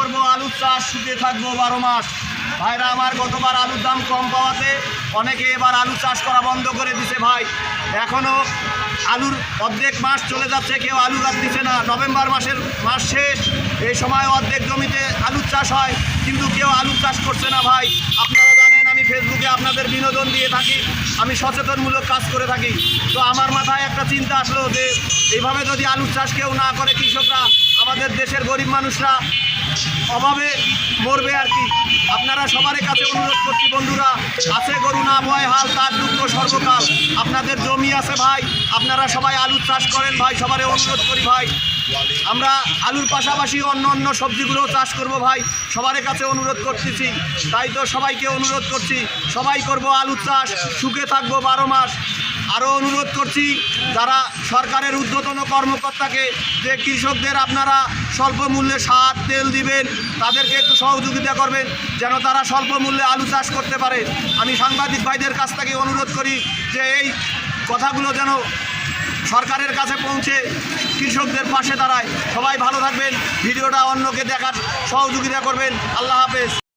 করব আলুর চাষ, শুকিয়ে থাকব বারো মাস। ভাইরা, আমার গতবার আলুর দাম কম পাওয়াতে অনেকে এবার আলু চাষ করা বন্ধ করে দিছে ভাই। এখনও আলুর অর্ধেক মাস চলে যাচ্ছে, কেউ আলু গাছ দিচ্ছে না। নভেম্বর মাসের মাস শেষ। এই সময় অর্ধেক জমিতে আলুর চাষ হয়, কিন্তু কেউ আলু চাষ করছে না ভাই। আপনারা আপনাদের বিনোদন দিয়ে থাকি, আমি সচেতনমূলক কাজ করে থাকি। তো আমার মাথায় একটা চিন্তা আসলো যে এইভাবে যদি আলু চাষ কেউ না করে, কৃষকরা, আমাদের দেশের গরিব মানুষরা অভাবে মরবে আর কি। আপনারা সবার কাছে অনুরোধ করছি বন্ধুরা সর্বকাল আপনাদের জমি আছে ভাই, আপনারা সবাই আলু চাষ করেন ভাই, সবারে অনুরোধ করি ভাই। আমরা আলুর পাশাপাশি অন্য অন্য সবজিগুলোও চাষ করব ভাই সবার কাছে অনুরোধ করতেছি। তাই তো সবাইকে অনুরোধ করছি, সবাই করব আলু চাষ, সুখে থাকব বারো মাস। আরও অনুরোধ করছি, যারা সরকারের ঊর্ধ্বতন কর্মকর্তাকে যে কৃষকদের আপনারা স্বল্প মূল্যে সার, তেল দিবেন, তাদেরকে একটু সহযোগিতা করবেন, যেন তারা স্বল্প মূল্যে আলু চাষ করতে পারে। আমি সাংবাদিক ভাইদের কাছ থেকে অনুরোধ করি যে এই কথাগুলো যেন সরকারের কাছে পৌঁছে, কৃষকদের পাশে দাঁড়ায়। সবাই ভালো থাকবেন, ভিডিওটা অন্যকে দেখার সহযোগিতা করবেন। আল্লাহ হাফেজ।